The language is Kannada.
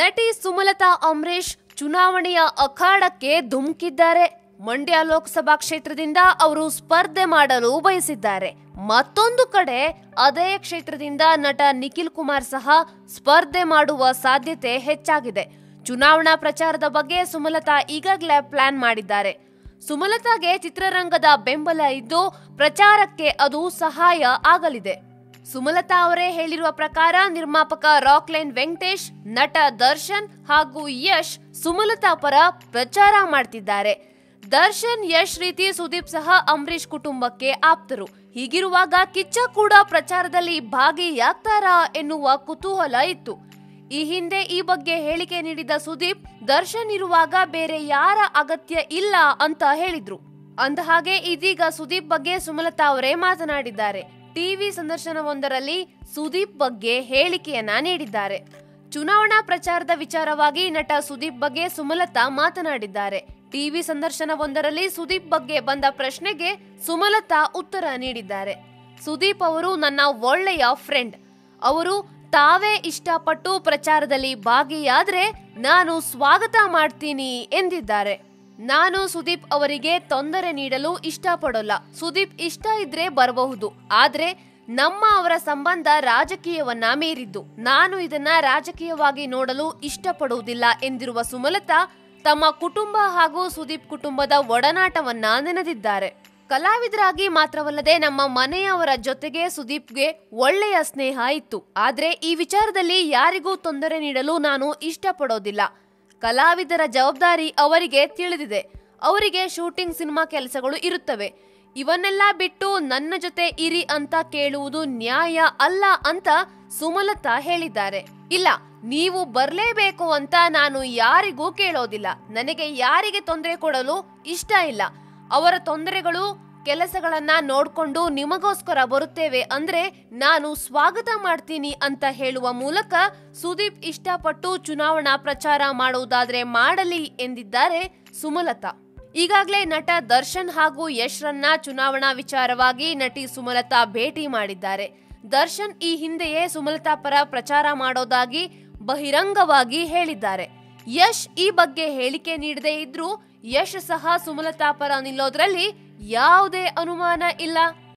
ನಟಿ ಸುಮಲತಾ ಅಂಬರೀಶ್ ಚುನಾವಣೆಯ ಅಖಾಡಕ್ಕೆ ಧುಮುಕಿದ್ದಾರೆ. ಮಂಡ್ಯ ಲೋಕಸಭಾ ಕ್ಷೇತ್ರದಿಂದ ಅವರು ಸ್ಪರ್ಧೆ ಮಾಡಲು ಬಯಸಿದ್ದಾರೆ. ಮತ್ತೊಂದು ಕಡೆ ಅದೇ ಕ್ಷೇತ್ರದಿಂದ ನಟ ನಿಖಿಲ್ ಕುಮಾರ್ ಸಹ ಸ್ಪರ್ಧೆ ಮಾಡುವ ಸಾಧ್ಯತೆ ಹೆಚ್ಚಾಗಿದೆ. ಚುನಾವಣಾ ಪ್ರಚಾರದ ಬಗ್ಗೆ ಸುಮಲತಾ ಈಗಾಗಲೇ ಪ್ಲಾನ್ ಮಾಡಿದ್ದಾರೆ. ಸುಮಲತಾಗೆ ಚಿತ್ರರಂಗದ ಬೆಂಬಲ ಇದ್ದು ಪ್ರಚಾರಕ್ಕೆ ಅದು ಸಹಾಯ ಆಗಲಿದೆ. ಸುಮಲತಾ ಅವರೇ ಹೇಳಿರುವ ಪ್ರಕಾರ ನಿರ್ಮಾಪಕ ರಾಕ್ಲೈನ್ ವೆಂಕಟೇಶ್, ನಟ ದರ್ಶನ್ ಹಾಗೂ ಯಶ್ ಸುಮಲತಾ ಪರ ಪ್ರಚಾರ ಮಾಡ್ತಿದ್ದಾರೆ. ದರ್ಶನ್, ಯಶ್ ರೀತಿ ಸುದೀಪ್ ಸಹ ಅಂಬರೀಶ್ ಕುಟುಂಬಕ್ಕೆ ಆಪ್ತರು. ಹೀಗಿರುವಾಗ ಕಿಚ್ಚ ಕೂಡ ಪ್ರಚಾರದಲ್ಲಿ ಭಾಗಿಯಾಗ್ತಾರಾ ಎನ್ನುವ ಕುತೂಹಲ ಇತ್ತು. ಈ ಹಿಂದೆ ಈ ಬಗ್ಗೆ ಹೇಳಿಕೆ ನೀಡಿದ ಸುದೀಪ್, ದರ್ಶನ್ ಇರುವಾಗ ಬೇರೆ ಯಾರ ಅಗತ್ಯ ಇಲ್ಲ ಅಂತ ಹೇಳಿದ್ರು. ಅಂದಹಾಗೆ ಇದೀಗ ಸುದೀಪ್ ಬಗ್ಗೆ ಸುಮಲತಾ ಅವರೇ ಮಾತನಾಡಿದ್ದಾರೆ. ಟಿವಿ ಸಂದರ್ಶನವೊಂದರಲ್ಲಿ ಸುದೀಪ್ ಬಗ್ಗೆ ಹೇಳಿಕೆಯನ್ನ ನೀಡಿದ್ದಾರೆ. ಚುನಾವಣಾ ಪ್ರಚಾರದ ವಿಚಾರವಾಗಿ ನಟ ಸುದೀಪ್ ಬಗ್ಗೆ ಸುಮಲತಾ ಮಾತನಾಡಿದ್ದಾರೆ. ಟಿವಿ ಸಂದರ್ಶನವೊಂದರಲ್ಲಿ ಸುದೀಪ್ ಬಗ್ಗೆ ಬಂದ ಪ್ರಶ್ನೆಗೆ ಸುಮಲತಾ ಉತ್ತರ ನೀಡಿದ್ದಾರೆ. ಸುದೀಪ್ ಅವರು ನನ್ನ ಒಳ್ಳೆಯ ಫ್ರೆಂಡ್. ಅವರು ತಾವೇ ಇಷ್ಟಪಟ್ಟು ಪ್ರಚಾರದಲ್ಲಿ ಭಾಗಿಯಾದ್ರೆ ನಾನು ಸ್ವಾಗತ ಮಾಡ್ತೀನಿ ಎಂದಿದ್ದಾರೆ. ನಾನು ಸುದೀಪ್ ಅವರಿಗೆ ತೊಂದರೆ ನೀಡಲು ಇಷ್ಟಪಡೋಲ್ಲ. ಸುದೀಪ್ ಇಷ್ಟ ಇದ್ರೆ ಬರಬಹುದು. ಆದ್ರೆ ನಮ್ಮ ಅವರ ಸಂಬಂಧ ರಾಜಕೀಯವನ್ನ ಮೀರಿದ್ದು. ನಾನು ಇದನ್ನ ರಾಜಕೀಯವಾಗಿ ನೋಡಲು ಇಷ್ಟಪಡುವುದಿಲ್ಲ ಎಂದಿರುವ ಸುಮಲತಾ ತಮ್ಮ ಕುಟುಂಬ ಹಾಗೂ ಸುದೀಪ್ ಕುಟುಂಬದ ಒಡನಾಟವನ್ನ ನೆನೆದಿದ್ದಾರೆ. ಕಲಾವಿದರಾಗಿ ಮಾತ್ರವಲ್ಲದೆ ನಮ್ಮ ಮನೆಯವರ ಜೊತೆಗೆ ಸುದೀಪ್ಗೆ ಒಳ್ಳೆಯ ಸ್ನೇಹ ಇತ್ತು. ಆದ್ರೆ ಈ ವಿಚಾರದಲ್ಲಿ ಯಾರಿಗೂ ತೊಂದರೆ ನೀಡಲು ನಾನು ಇಷ್ಟಪಡೋದಿಲ್ಲ. ಕಲಾವಿದರ ಜವಾಬ್ದಾರಿ ಅವರಿಗೆ ತಿಳಿದಿದೆ. ಅವರಿಗೆ ಶೂಟಿಂಗ್ ಸಿನಿಮಾ ಕೆಲಸಗಳು ಇರುತ್ತವೆ. ಇವನ್ನೆಲ್ಲ ಬಿಟ್ಟು ನನ್ನ ಜೊತೆ ಇರಿ ಅಂತ ಕೇಳುವುದು ನ್ಯಾಯ ಅಲ್ಲ ಅಂತ ಸುಮಲತಾ ಹೇಳಿದ್ದಾರೆ. ಇಲ್ಲ, ನೀವು ಬರಲೇಬೇಕು ಅಂತ ನಾನು ಯಾರಿಗೂ ಕೇಳೋದಿಲ್ಲ. ನನಗೆ ಯಾರಿಗೆ ತೊಂದರೆ ಕೊಡಲು ಇಷ್ಟ ಇಲ್ಲ. ಅವರ ತೊಂದರೆಗಳು ಕೆಲಸಗಳನ್ನ ನೋಡ್ಕೊಂಡು ನಿಮಗೋಸ್ಕರ ಬರುತ್ತೇವೆ ಅಂದ್ರೆ ನಾನು ಸ್ವಾಗತ ಮಾಡ್ತೀನಿ ಅಂತ ಹೇಳುವ ಮೂಲಕ ಸುದೀಪ್ ಇಷ್ಟಪಟ್ಟು ಚುನಾವಣಾ ಪ್ರಚಾರ ಮಾಡುವುದಾದ್ರೆ ಮಾಡಲಿ ಎಂದಿದ್ದಾರೆ ಸುಮಲತಾ. ಈಗಾಗಲೇ ನಟ ದರ್ಶನ್ ಹಾಗೂ ಯಶ್ರನ್ನ ಚುನಾವಣಾ ವಿಚಾರವಾಗಿ ನಟಿ ಸುಮಲತಾ ಭೇಟಿ ಮಾಡಿದ್ದಾರೆ. ದರ್ಶನ್ ಈ ಹಿಂದೆಯೇ ಸುಮಲತಾ ಪರ ಪ್ರಚಾರ ಮಾಡೋದಾಗಿ ಬಹಿರಂಗವಾಗಿ ಹೇಳಿದ್ದಾರೆ. ಯಶ್ ಈ ಬಗ್ಗೆ ಹೇಳಿಕೆ ನೀಡದೇ ಇದ್ರೂ ಯಶ್ ಸಹ ಸುಮಲತಾ ಪರ ನಿಲ್ಲೋದ್ರಲ್ಲಿ ಯಾವುದೇ ಅನುಮಾನ ಇಲ್ಲ.